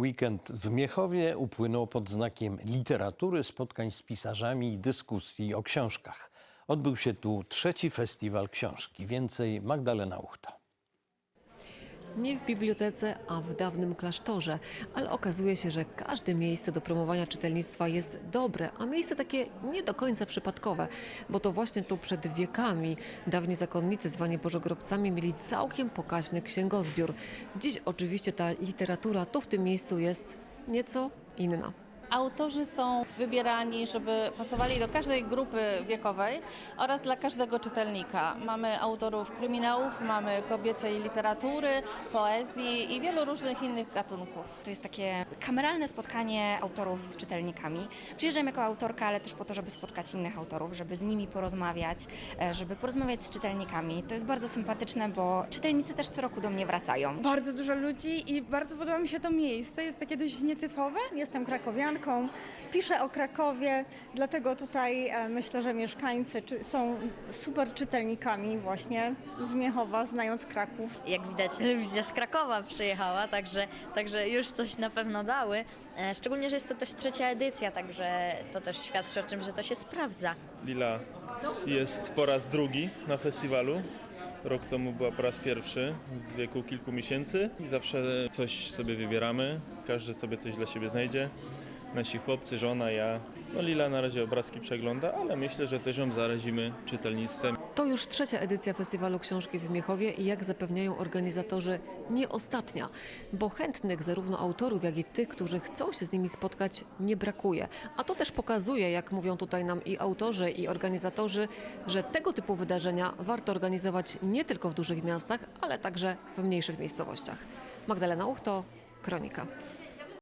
Weekend w Miechowie upłynął pod znakiem literatury, spotkań z pisarzami i dyskusji o książkach. Odbył się tu trzeci festiwal książki. Więcej Magdalena Uchta. Nie w bibliotece, a w dawnym klasztorze, ale okazuje się, że każde miejsce do promowania czytelnictwa jest dobre, a miejsce takie nie do końca przypadkowe, bo to właśnie tu przed wiekami dawni zakonnicy zwani bożogrobcami mieli całkiem pokaźny księgozbiór. Dziś oczywiście ta literatura tu w tym miejscu jest nieco inna. Autorzy są wybierani, żeby pasowali do każdej grupy wiekowej oraz dla każdego czytelnika. Mamy autorów kryminałów, mamy kobiecej literatury, poezji i wielu różnych innych gatunków. To jest takie kameralne spotkanie autorów z czytelnikami. Przyjeżdżam jako autorka, ale też po to, żeby spotkać innych autorów, żeby z nimi porozmawiać, e, żeby porozmawiać z czytelnikami. To jest bardzo sympatyczne, bo czytelnicy też co roku do mnie wracają. Bardzo dużo ludzi i bardzo podoba mi się to miejsce. Jest takie dość nietypowe. Jestem krakowianką, piszę o Krakowie, dlatego tutaj e, myślę, że mieszkańcy są super czytelnikami właśnie z Miechowa, znając Kraków. Jak widać, telewizja z Krakowa przyjechała, także, także już coś na pewno dały. E, Szczególnie, że jest to też trzecia edycja, także to też świadczy o tym, że to się sprawdza. Lila jest po raz drugi na festiwalu. Rok temu była po raz pierwszy w wieku kilku miesięcy i zawsze coś sobie wybieramy. Każdy sobie coś dla siebie znajdzie. Nasi chłopcy, żona, ja. No Lila na razie obrazki przegląda, ale myślę, że też ją zarazimy czytelnictwem. To już trzecia edycja Festiwalu Książki w Miechowie i jak zapewniają organizatorzy, nie ostatnia, bo chętnych zarówno autorów, jak i tych, którzy chcą się z nimi spotkać, nie brakuje. A to też pokazuje, jak mówią tutaj nam i autorzy, i organizatorzy, że tego typu wydarzenia warto organizować nie tylko w dużych miastach, ale także w mniejszych miejscowościach. Magdalena Uchto, Kronika.